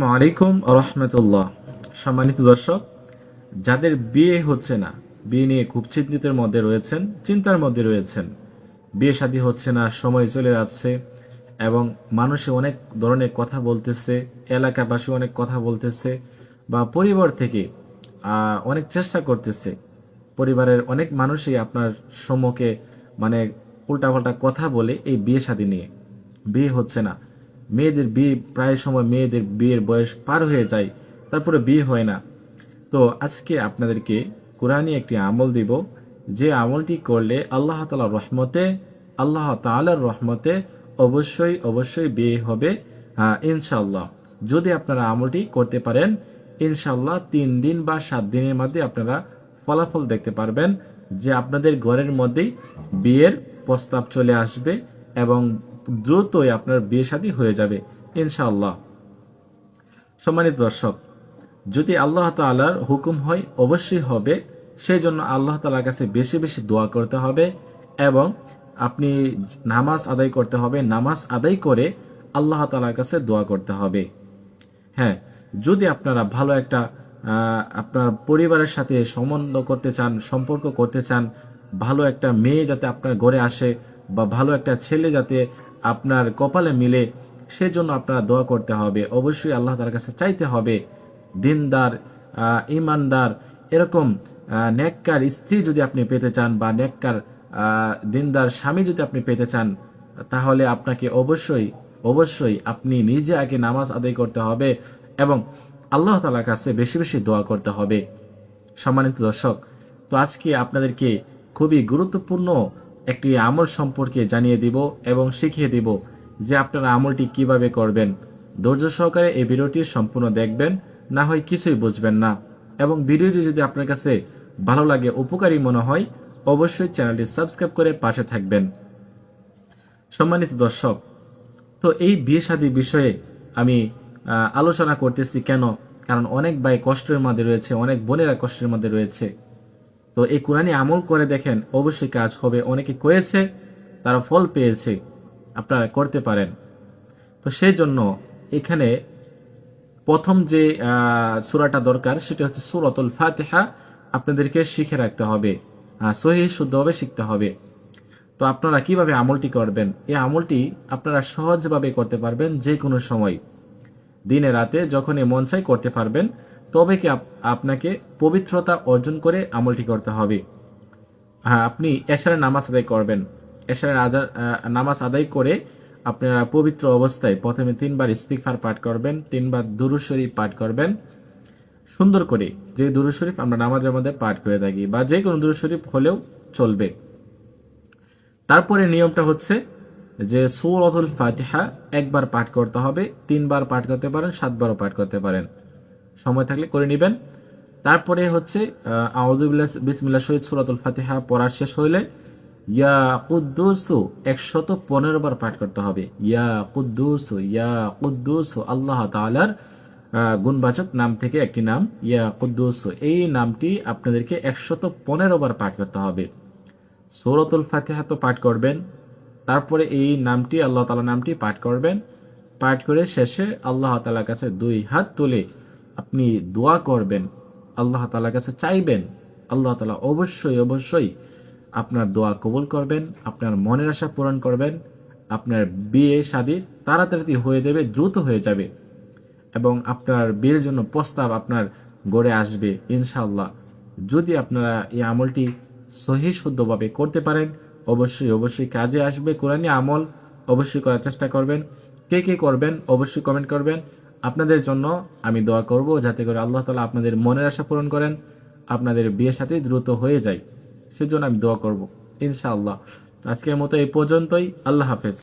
আলাইকুম রহমতুল্লাহ। সম্মানিত দর্শক, যাদের বিয়ে হচ্ছে না, বিয়ে নিয়ে খুব চিন্তিতের মধ্যে রয়েছেন, চিন্তার মধ্যে রয়েছেন, বিয়ে শাদী হচ্ছে না, সময় চলে যাচ্ছে এবং মানুষে অনেক ধরনের কথা বলতেছে, এলাকাবাসী অনেক কথা বলতেছে বা পরিবার থেকে অনেক চেষ্টা করতেছে। পরিবারের অনেক মানুষই আপনার সম্মুখে মানে উল্টাপাল্টা কথা বলে এই বিয়ে শাদী নিয়ে। বিয়ে হচ্ছে না। মেয়েদের বিয়ে, প্রায় সময় মেয়েদের বিয়ের বয়স পার হয়ে যায়, তারপরে বিয়ে হয় না। তো আজকে আপনাদেরকে কোরআনই একটি আমল দিব, যে আমলটি করলে আল্লাহ তালার রহমতে, আল্লাহ তালার রহমতে অবশ্যই অবশ্যই বিয়ে হবে ইনশাল্লাহ যদি আপনারা আমলটি করতে পারেন ইনশাল্লাহ তিন দিন বা সাত দিনের মধ্যে আপনারা ফলাফল দেখতে পারবেন, যে আপনাদের ঘরের মধ্যেই বিয়ের প্রস্তাব চলে আসবে এবং দ্রুতই আপনার বিয়ে শাদী হয়ে যাবে, ইনশাআল্লাহ। সম্মানিত দর্শক, যদি আল্লাহ তাআলার হুকুম হয়, অবশ্যই হবে। সেই জন্য আল্লাহ তাআলার কাছে বেশি বেশি দোয়া করতে হবে এবং আপনি নামাজ আদায় করতে হবে। নামাজ আদায় করে আল্লাহ তালার কাছে দোয়া করতে হবে। হ্যাঁ যদি আপনারা ভালো একটা আপনার পরিবারের সাথে সম্বন্ধ করতে চান, সম্পর্ক করতে চান, ভালো একটা মেয়ে যাতে আপনার ঘরে আসে বা ভালো একটা ছেলে যাতে আপনার কপালে মিলে সেজন্য আপনারা দোয়া করতে হবে। অবশ্যই আল্লাহ তার কাছে চাইতে হবে। দিনদার ইমানদার এরকম নেককার স্ত্রী যদি আপনি পেতে চান বা নেককার দিনদার স্বামী যদি আপনি পেতে চান, তাহলে আপনাকে অবশ্যই অবশ্যই আপনি নিজে আগে নামাজ আদায় করতে হবে এবং আল্লাহ তালার কাছে বেশি বেশি দোয়া করতে হবে। সম্মানিত দর্শক, তো আজকে আপনাদেরকে খুবই গুরুত্বপূর্ণ একটি আমল সম্পর্কে জানিয়ে দিব এবং শিখিয়ে দিব যে আপনারা আমলটি কীভাবে করবেন। ধৈর্য সহকারে এই ভিডিওটি সম্পূর্ণ দেখবেন, না হয় কিছুই বুঝবেন না। এবং ভিডিওটি যদি আপনার কাছে ভালো লাগে, উপকারী মনে হয়, অবশ্যই চ্যানেলটি সাবস্ক্রাইব করে পাশে থাকবেন। সম্মানিত দর্শক, তো এই বিয়ে শাদী বিষয়ে আমি আলোচনা করতেছি কেন? কারণ অনেক ভাই কষ্টের মধ্যে রয়েছে, অনেক বোনেরা কষ্টের মধ্যে রয়েছে। তো এই কোরআনে আমল করে দেখেন, অবশ্যই কাজ হবে। অনেকে করেছে, তারা ফল পেয়েছে, আপনারা করতে পারেন। তো সেই জন্য এখানে প্রথম যে সূরাটা দরকার, সেটা হচ্ছে সুরাতুল ফাতিহা, আপনাদেরকে শিখে রাখতে হবে। সহি শুদ্ধভাবে শিখতে হবে। তো আপনারা কীভাবে আমলটি করবেন? এই আমলটি আপনারা সহজভাবে করতে পারবেন যে কোনো সময়। দিনে রাতে যখনই মন চাই করতে পারবেন। তবে কি আপ- আপনাকে পবিত্রতা অর্জন করে আমলটি করতে হবে। হ্যাঁ আপনি এশারের নামাজ আদায় করবেন। এশারের নামাজ আদায় করে আপনারা পবিত্র অবস্থায় প্রথমে তিনবার ইস্তিগফার পাঠ করবেন, তিনবার দুরুদ শরীফ পাঠ করবেন। সুন্দর করে যে দুরুদ শরীফ আমরা নামাজের মধ্যে পাঠ করে থাকি বা যে কোনো দুরুদ শরীফ হলেও চলবে। তারপরে নিয়মটা হচ্ছে যে সূরাতুল ফাতিহা একবার পাঠ করতে হবে, তিনবার পাঠ করতে পারেন, সাতবারও পাঠ করতে পারেন। সময় থাকলে করে নেবেন। তারপরে হচ্ছে আউজুবিল্লাহ বিসমিল্লাহ শহীদ সূরাতুল ফাতিহা পড়া শেষ হইলে ইয়া কুদ্দুসু একশত পনেরো বার পাঠ করতে হবে। ইয়া কুদ্দুসু ইয়া কুদ্দুসু আল্লাহ তাআলার আহ, গুণবাচক নাম থেকে একটি নাম ইয়া কুদ্দুসু। এই নামটি আপনাদেরকে একশত পনেরো বার পাঠ করতে হবে। সৌরতুল ফাতিহা তো পাঠ করবেন। তারপরে এই নামটি আল্লাহ তালা নামটি পাঠ করবেন। পাঠ করে শেষে আল্লাহ তালার কাছে দুই হাত তুলে আপনি দোয়া করবেন, আল্লাহ তালার কাছে চাইবেন, আল্লাহ তালা অবশ্যই অবশ্যই আপনার দোয়া কবুল করবেন, আপনার মনের আশা পূরণ করবেন, আপনার বিয়ে শাদী তাড়াতাড়ি হয়ে দেবে দ্রুত হয়ে যাবে এবং আপনার বিয়ের জন্য প্রস্তাব আপনার গড়ে আসবে ইনশাল্লাহ যদি আপনারা এই আমলটি সহি শুদ্ধভাবে করতে পারেন, অবশ্যই অবশ্যই কাজে আসবে, কোরআনী আমল অবশ্যই করার চেষ্টা করবেন। কে কে করবেন, অবশ্যই কমেন্ট করবেন। আপনাদের জন্য আমি দোয়া করব যাতে করে আল্লাহ তালা আপনাদের মনের আশা পূরণ করেন, আপনাদের বিয়ের সাথে দ্রুত হয়ে যায়। সেজন্য আমি দোয়া করব, ইনশাআল্লাহ। আজকের মতো এই পর্যন্তই। আল্লাহ হাফেজ।